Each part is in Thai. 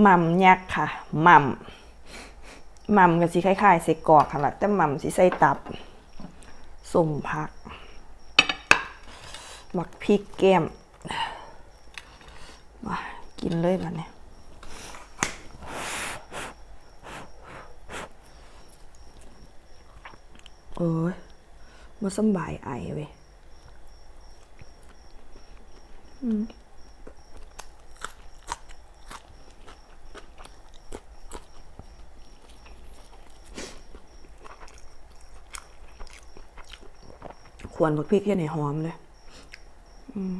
หม่ำยักษ์ค่ะหม่ำหม่ำกับสีคล้ายๆใส่กอกค่ะละแต่หม่ำสีใส่ตับสมผักหมักพริกแก้มมากินเลยบัดเนี่ยโอ้ยมาสบายไอเว้ย ควรบักพริกแค่ไหนหอมเลย อืม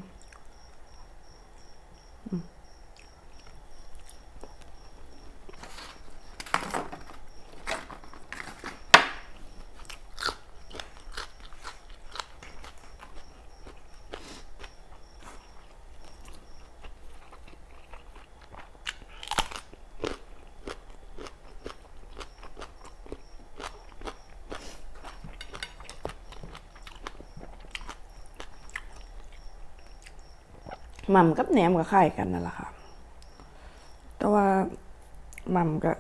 หม่ำกับแหนมก็คล้ายกันนั่นแหละค่ะ แต่ว่าหม่ำก็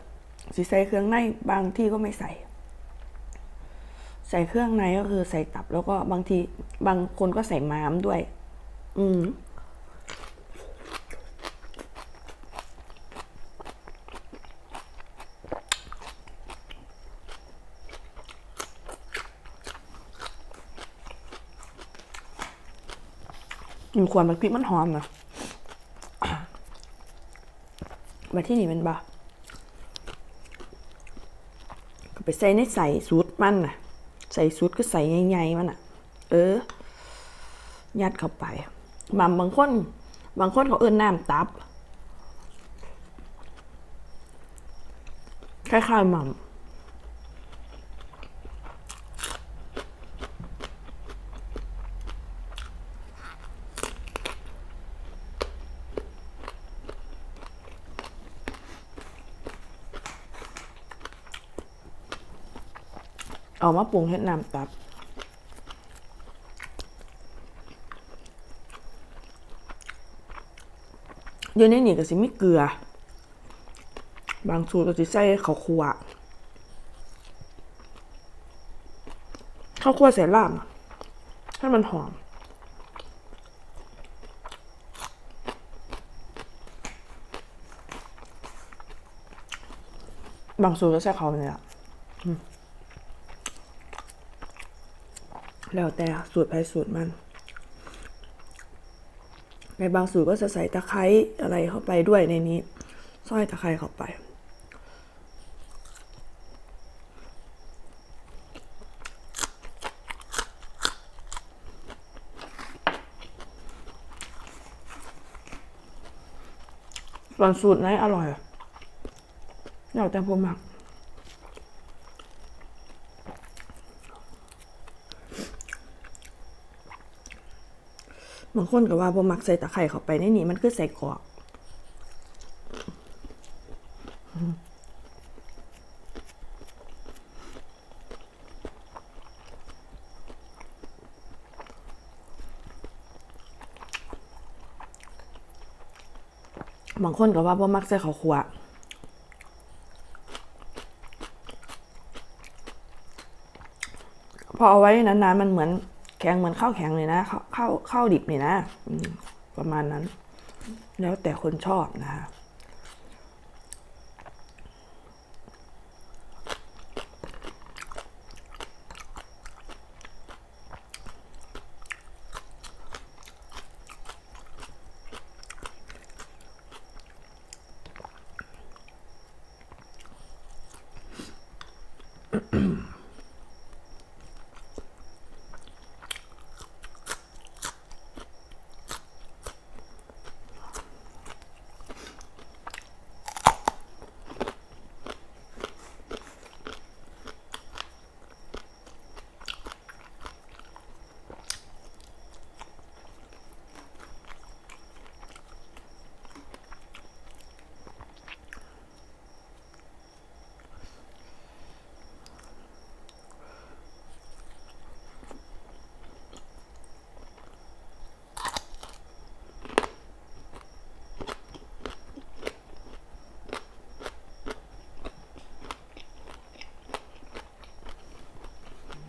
สิใส่เครื่องในบางที่ก็ไม่ใส่ ใส่เครื่องในก็คือใส่ตับแล้วก็บางทีบางคนก็ใส่ม้ามด้วย อืม กินควรมันพริกมันหอมนะมาที่นี่มันบ่ก็ไปใส่ในใส่สูตรมันน่ะ ใส่สูตรก็ใส่ใหญ่ๆมันอะ เออ ยัดเข้าไปหมัมบางคน บางคนเขาเอิ้นน้ำตับคล้ายๆหมัม เอามาปรุงเฮ็ดน้ำตับ อยู่ในนี่ก็สิมีเกลือ บางสูตรก็สิใส่ข้าวคั่วข้าวคั่วใส่ลาบให้มันหอมบางสูตรก็ใส่เขาเนี่ยอืม แล้วแต่สูตรใครสูตรมันในบางสูตรก็จะใส่ตะไคร้อะไรเข้าไปด้วยในนี้ซอยตะไคร้เข้าไป ส่วนสูตรไหนอร่อยแล้วแต่ผมมัก บางคนก็ว่าบ่มักใส่ตะไคร้เข้าไปในนี้มันคือใส่กรอกบางคนก็ว่าบ่มักใส่ข้าวคั่วพอเอาไว้นานๆมันเหมือนแข็งเหมือนข้าวแข็งเลยนะเขา ข้าข้าดิบเนี่ยนะประมาณนั้น แล้วแต่คนชอบนะคะ嗯。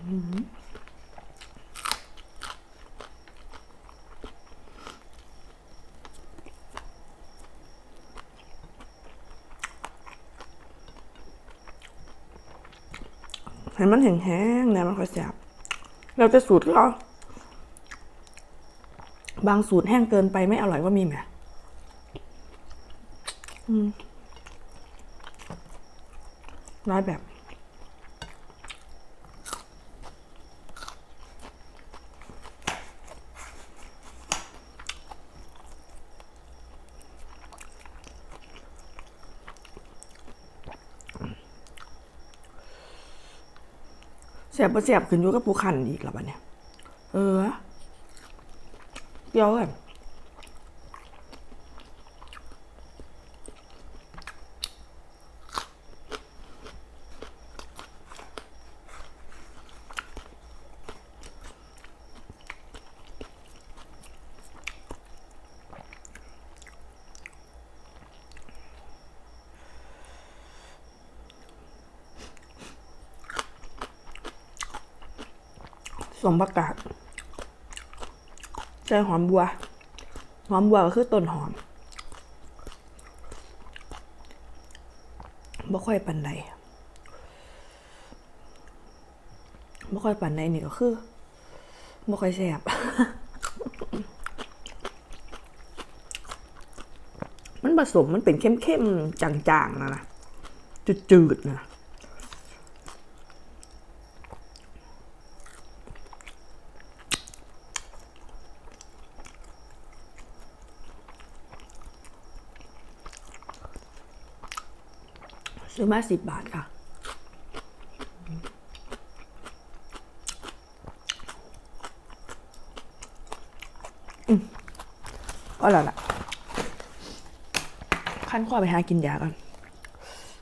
เห็นมันแห้งๆนะมันค่อยแสบเราจะสูตรก็บางสูตรแห้งเกินไปไม่อร่อยว่ามีไหมร้ายแบบ เสียบบ่เสียบขึ้นอยู่กับผู้ขันอีกแล้วบัดเนี่ย เออ เดี๋ยวก่อนส มประกาศใจหอมบัว หอมบัวก็คือต้นหอมบ่ค่อยปันใดบ่ค่อยปันใดนี่ก็คือบ่ค่อยแซ่บมันผสมมันเป็นเข้มๆจางๆนะนะจืดๆนะ ซื้อมาสิบบาทค่ะ อืมก็แล้วล่ะขั้นข้อไปหากินยาก่อน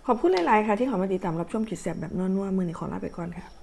ขอบคุณหลาย ๆ ค่ะ ที่ขอมาติดตามรับชมกิจแสบแบบนัวๆมือในขอลาไปก่อนค่ะสวัสดีค่ะ